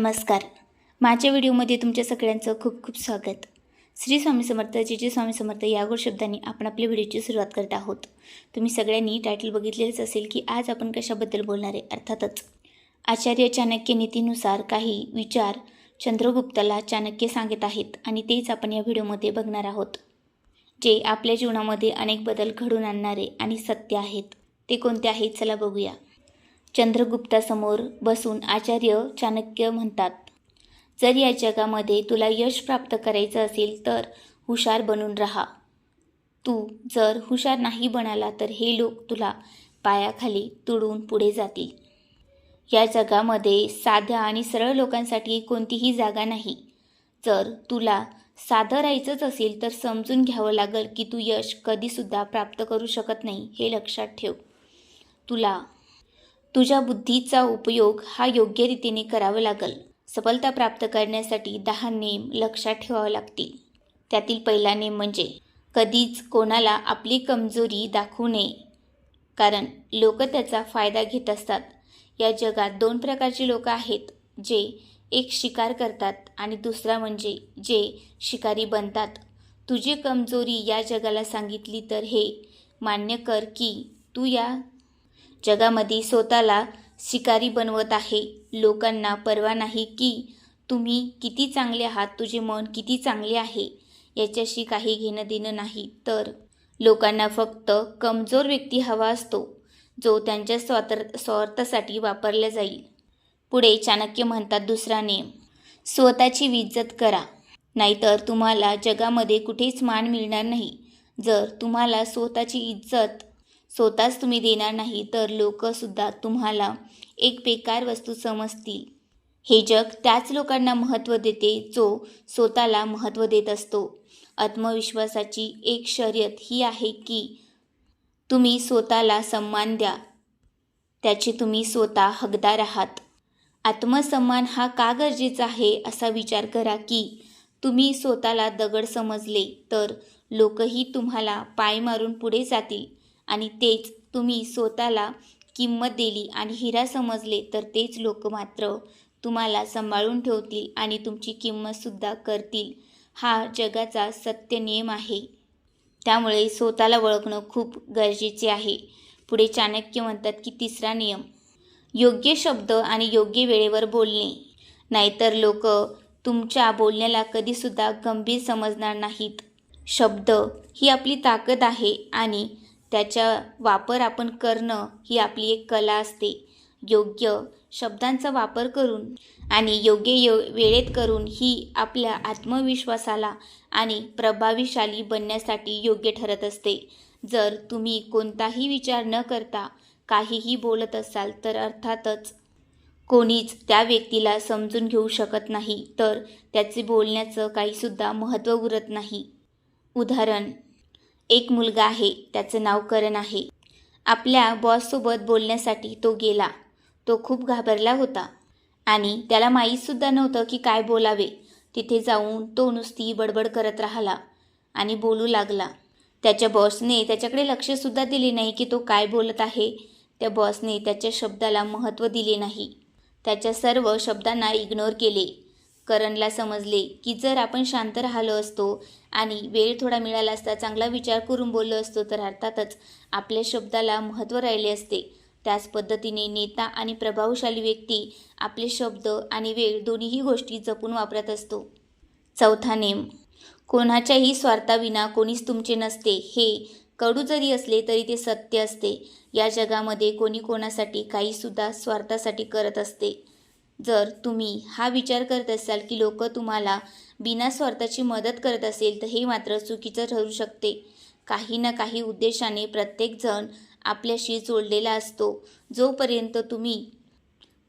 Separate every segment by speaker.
Speaker 1: नमस्कार. माझ्या व्हिडिओमध्ये तुमच्या सगळ्यांचं खूप खूप स्वागत. श्री स्वामी समर्थ जे स्वामी समर्थ या गोड शब्दांनी आपण आपल्या व्हिडिओची सुरुवात करत आहोत. तुम्ही सगळ्यांनी टायटल बघितलेलंच असेल की आज आपण कशाबद्दल बोलणार आहे अर्थातच आचार्य चाणक्य नीतीनुसार काही विचार चंद्रगुप्ताला चाणक्य सांगत आहेत आणि तेच आपण या व्हिडिओमध्ये बघणार आहोत. जे आपल्या जीवनामध्ये अनेक बदल घडून आणणारे आणि सत्य आहेत ते कोणते आहेत चला बघूया. चंद्रगुप्तासमोर बसून आचार्य चाणक्य म्हणतात जर या जगामध्ये तुला यश प्राप्त करायचं असेल तर हुशार बनून राहा. तू जर हुशार नाही बनाला तर हे लोक तुला पायाखाली तुडून पुढे जातील. या जगामध्ये साध्या आणि सरळ लोकांसाठी कोणतीही जागा नाही. जर तुला साधं राहायचंच असेल तर समजून घ्यावं लागेल की तू यश कधीसुद्धा प्राप्त करू शकत नाही हे लक्षात ठेव. तुला तुझ्या बुद्धीचा उपयोग हा योग्य रीतीने करावा लागेल. सफलता प्राप्त करण्यासाठी दहा नेम लक्षात ठेवावे लागतील. त्यातील पहिला नेम म्हणजे कधीच कोणाला आपली कमजोरी दाखवू नये. कारण लोक त्याचा फायदा घेत असतात. या जगात दोन प्रकारची लोक आहेत जे एक शिकार करतात आणि दुसरा म्हणजे जे शिकारी बनतात. तुझी कमजोरी या जगाला सांगितली तर हे मान्य कर की तू या जगामध्ये स्वतःला शिकारी बनवत आहे. लोकांना परवा नाही की तुम्ही किती चांगले आहात तुझे मन किती चांगले आहे याच्याशी काही घेणं देणं नाही. तर लोकांना फक्त कमजोर व्यक्ती हवा असतो जो त्यांच्या स्वातर स्वार्थासाठी वापरला जाईल. पुढे चाणक्य म्हणतात दुसरा नेम स्वतःची इज्जत करा. नाहीतर तुम्हाला जगामध्ये कुठेच मान मिळणार नाही. जर तुम्हाला स्वतःची इज्जत स्वतःच तुम्ही देणार नाही तर लोकसुद्धा तुम्हाला एक बेकार वस्तू समजतील. हे जग त्याच लोकांना महत्त्व देते जो स्वतःला महत्त्व देत असतो. आत्मविश्वासाची एक शर्यत ही आहे की तुम्ही स्वतःला सन्मान द्या. त्याचे तुम्ही स्वतः हकदार आहात. आत्मसन्मान हा का गरजेचा आहे असा विचार करा की तुम्ही स्वतःला दगड समजले तर लोकही तुम्हाला पाय मारून पुढे जातील. आणि तेच तुम्ही स्वतःला किंमत दिली आणि हिरा समजले तर तेच लोक मात्र तुम्हाला सांभाळून ठेवतील आणि तुमची किंमतसुद्धा करतील. हा जगाचा सत्य नियम आहे. त्यामुळे स्वतःला ओळखणं खूप गरजेचे आहे. पुढे चाणक्य म्हणतात की तिसरा नियम योग्य शब्द आणि योग्य वेळेवर बोलणे. नाहीतर लोक तुमच्या बोलण्याला कधीसुद्धा गंभीर समजणार नाहीत. शब्द ही आपली ताकद आहे आणि त्याचा वापर आपण करणं ही आपली एक कला असते. योग्य शब्दांचा वापर करून आणि योग्य यो वेळेत करून ही आपल्या आत्मविश्वासाला आणि प्रभावीशाली बनण्यासाठी योग्य ठरत असते. जर तुम्ही कोणताही विचार न करता काहीही बोलत असाल तर अर्थातच कोणीच त्या व्यक्तीला समजून घेऊ शकत नाही तर त्याचे बोलण्याचं काहीसुद्धा महत्त्व उरत नाही. उदाहरण एक मुलगा आहे त्याचं नाव करण आहे. आपल्या बॉससोबत बोलण्यासाठी तो गेला. तो खूप घाबरला होता. आणि त्याला माहीतसुद्धा नव्हतं की काय बोलावे. तिथे जाऊन तो नुसती बडबड करत राहिला आणि बोलू लागला. त्याच्या बॉसने त्याच्याकडे लक्षसुद्धा दिले नाही की तो काय बोलत आहे. त्या बॉसने त्याच्या शब्दाला महत्त्व दिले नाही. त्याच्या सर्व शब्दांना इग्नोर केले. करणला समजले की जर आपण शांत राहिलो असतो आणि वेळ थोडा मिळाला असता चांगला विचार करून बोललो असतो तर अर्थातच आपल्या शब्दाला महत्त्व राहिले असते. त्याच पद्धतीने नेता आणि प्रभावशाली व्यक्ती आपले शब्द आणि वेळ दोन्हीही गोष्टी जपून वापरत असतो. चौथा नेम कोणाच्याही स्वार्थाविना कोणीच तुमचे नसते. हे कडू जरी असले तरी ते सत्य असते. या जगामध्ये कोणी कोणासाठी काहीसुद्धा स्वार्थासाठी करत असते. जर तुम्ही हा विचार करत असाल की लोक तुम्हाला बिना स्वार्थाची मदत करत असेल तर हे मात्र चुकीचं ठरू शकते. काही ना काही उद्देशाने प्रत्येकजण आपल्याशी जोडलेला असतो. जोपर्यंत तुम्ही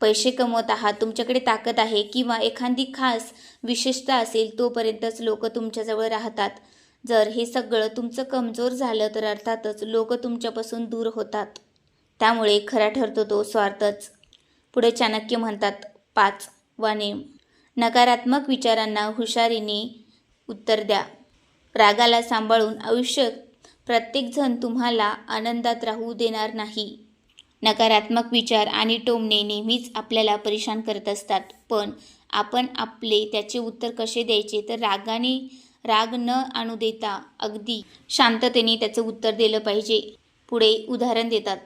Speaker 1: पैसे कमवत आहात तुमच्याकडे ताकद आहे किंवा एखादी खास विशेषता असेल तोपर्यंतच लोक तुमच्याजवळ राहतात. जर हे सगळं तुमचं कमजोर झालं तर अर्थातच लोक तुमच्यापासून दूर होतात. त्यामुळे खरा ठरतो तो स्वार्थच. पुढे चाणक्य म्हणतात पाच. वाने. नकारात्मक विचारांना हुशारीने उत्तर द्या. रागाला सांभाळून आयुष्य प्रत्येकजण तुम्हाला आनंदात राहू देणार नाही. नकारात्मक विचार आणि टोमणे नेहमीच आपल्याला परेशान करत असतात. पण आपण आपले त्याचे उत्तर कसे द्यायचे? तर रागाने राग न आणू देता अगदी शांततेने त्याचं उत्तर दिलं पाहिजे. पुढे उदाहरण देतात.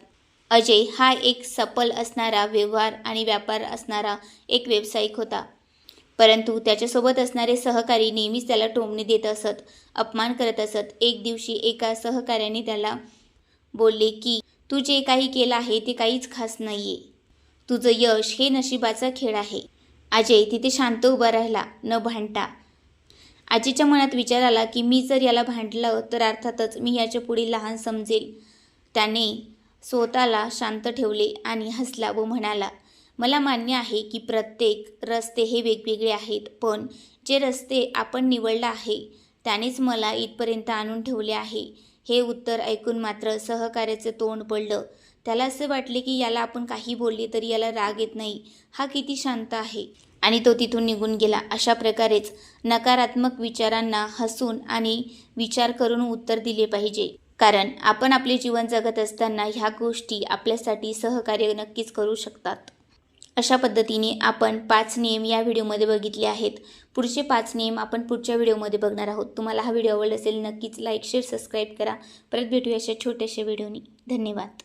Speaker 1: अजय हा एक सफल असणारा व्यवहार आणि व्यापार असणारा एक व्यावसायिक होता. परंतु त्याच्यासोबत असणारे सहकारी नेहमीच त्याला टोमणे देत असत अपमान करत असत. एक दिवशी एका सहकार्याने त्याला बोलले की तू जे काही केलं आहे ते काहीच खास नाही आहे तुझं यश हे नशिबाचा खेळ आहे. अजय तिथे शांत उभा राहिला न भांडता. आजीच्या मनात विचार आला की मी जर याला भांडलं तर अर्थातच मी याच्यापुढे लहान समजेल. त्याने स्वतःला शांत ठेवले आणि हसला व म्हणाला मला मान्य आहे की प्रत्येक रस्ते हे वेगवेगळे आहेत पण जे रस्ते आपण निवडला आहे त्यानेच मला इथपर्यंत आणून ठेवले आहे. हे उत्तर ऐकून मात्र सहकार्याचं तोंड पडलं. त्याला असे वाटले की याला आपण काही बोलले तरी याला राग येत नाही. हा किती शांत आहे. आणि तो तिथून निघून गेला. अशा प्रकारेच नकारात्मक विचारांना हसून आणि विचार करून उत्तर दिले पाहिजे. कारण आपण आपले जीवन जगत असताना ह्या गोष्टी आपल्यासाठी सहकार्य नक्कीच करू शकतात. अशा पद्धतीने आपण पाच नियम या व्हिडिओमध्ये बघितले आहेत. पुढचे पाच नियम आपण पुढच्या व्हिडिओमध्ये बघणार आहोत. तुम्हाला हा व्हिडिओ आवडला असेल नक्कीच लाईक शेअर सबस्क्राईब करा. परत भेटूया अशा छोट्याशा व्हिडिओनी. धन्यवाद.